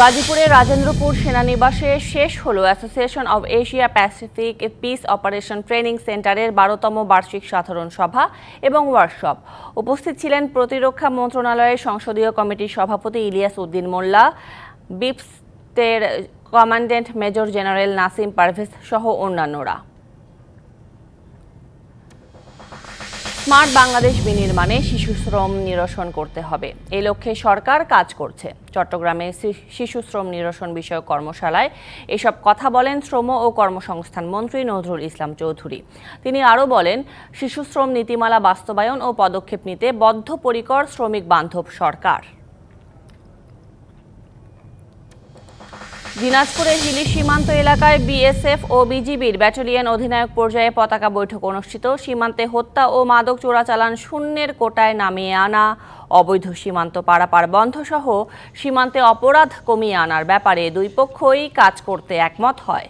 গাজীপুরের রাজেন্দ্রপুর সেনানিবাসে শেষ হলো association of Asia Pacific peace operation training সেন্টারের বারোতম বার্ষিক সাধারণ সভা এবং ওয়ার্কশপ উপস্থিত ছিলেন প্রতিরক্ষা মন্ত্রণালয়ের সংসদীয় কমিটির সভাপতি ইলিয়াস উদ্দিন মোল্লা বিপসের commandant major general Nasim Parvez সহ অন্যান্যরা। স্মার্ট বাংলাদেশ বিনির্মাণে শিশু শ্রম নিরসন করতে হবে। এই লক্ষ্যে সরকার কাজ করছে। চট্টগ্রামে শিশু শ্রম নিরসন বিষয়ক কর্মশালায় এসব কথা বলেন শ্রম ও কর্মসংস্থান মন্ত্রী নজরুল ইসলাম চৌধুরী। তিনি আরও বলেন, শিশু শ্রম নীতিমালা বাস্তবায়ন ও পদক্ষেপ নিতে বদ্ধপরিকর শ্রমিক বান্ধব সরকার। দিনাজপুরের হিলি সীমান্ত এলাকায় বিএসএফ ও বিজিবির ব্যাটালিয়ন অধিনায়ক পর্যায়ে পতাকা বৈঠক অনুষ্ঠিত। সীমান্তে হত্যা ও মাদক চোরাচালান শূন্যের কোটায় নামিয়ে আনা। অবৈধ সীমান্ত পারাপার বন্ধ সহ সীমান্তে অপরাধ কমিয়ে আনার ব্যাপারে দুই পক্ষই কাজ করতে একমত হয়।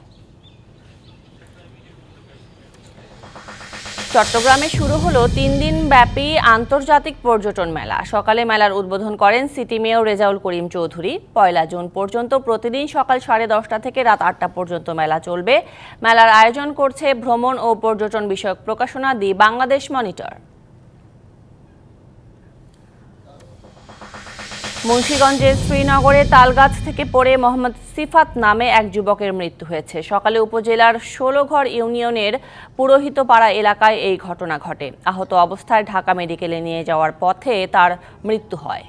চট্টগ্রামে শুরু হলো তিন দিন ব্যাপী আন্তর্জাতিক পর্যটন মেলা। সকালে মেলার উদ্বোধন করেন সিটি মেয়র রেজাউল করিম চৌধুরী। পয়লা জুন পর্যন্ত প্রতিদিন সকাল সাড়ে দশটা থেকে রাত আটটা পর্যন্ত মেলা চলবে। মেলার আয়োজন করছে ভ্রমণ ও পর্যটন বিষয়ক প্রকাশনা দি বাংলাদেশ মনিটর। মুন্সীগঞ্জের শ্রীনগরে তালগাছ থেকে পড়ে মোহাম্মদ সিফাত নামে এক যুবকের মৃত্যু হয়েছে। সকালে উপজেলার ষোলোঘর ইউনিয়নের পুরোহিতপাড়া এলাকায় এই ঘটনা ঘটে। আহত অবস্থায় ঢাকা মেডিকেলে নিয়ে যাওয়ার পথে তার মৃত্যু হয়।